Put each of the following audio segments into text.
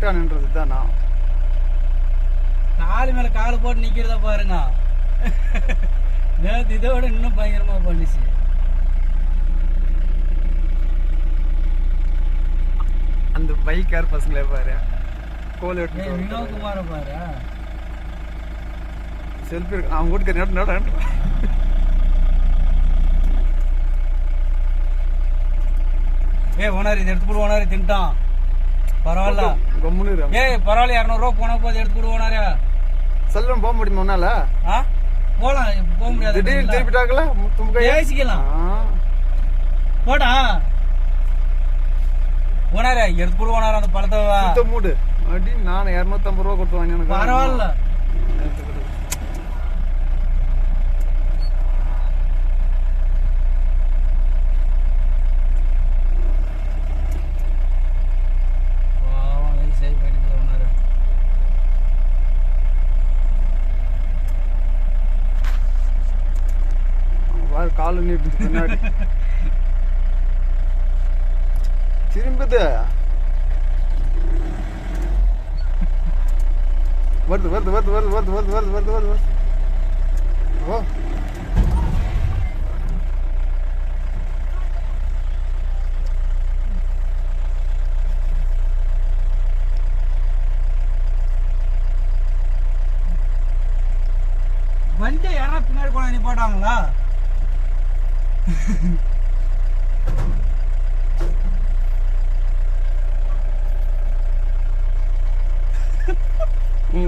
கரெக்டா நின்றது தானா காலு மேல காலு போட்டு நிக்கிறத பாருங்க. நேத்து இதை விட இன்னும் பயங்கரமா பண்ணுச்சு. அந்த பைக்கார் பசங்களே பாரு. கோல் எடுத்து வினோகுமார பாரு. செல்ஃபி இருக்கு அவங்க கூட நட நட ஏய் ஓனர் இது எடுத்து கொடு ஓனர் தின்ட்டான். பரவாயில்ல. கம்முன்னு. ஏய் பரவாயில்ல இரநூறுவா போனா போது எடுத்து கொடு ஓனரே செல்வம் போக முடியுமா உன்னால? போலாம் போக முடியாது. திடீர்னு திருப்பிட்டாக்கல பேசிக்கலாம். போடா. ஓனரே எடுத்து கொடு ஓனர் அந்த பழத்தை மூடு. அடி நான் இரநூத்தம்பது ரூபா கொடுத்து வாங்கி எனக்கு பரவாயில்ல பாவம், வயசாகி போயிடுது ஓனரு. பாரு காலு நீட்டு பின்னாடி. திரும்புது. வருது வருது வருது வருது வருது வருது வருது வருது வருது வருது. ஓ. வண்டி யாரா பின்னாடி கொண்டு போட்டாங்களா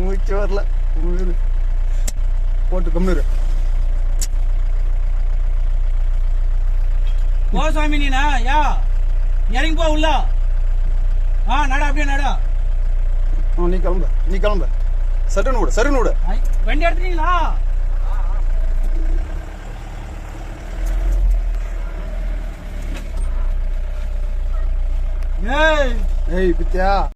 மூச்சு வரல. உயிரு. போட்டு கம்மிரு போ சாமி நீனா யா. இறங்கி போ உள்ள. ஆ நட அப்படியே நட. நீ கிளம்பு. நீ கிளம்பு. சட்டுன்னு விடு சட்டுன்னு விடு வண்டி எடுத்துட்டீங்களா? Hey, hey, but yeah.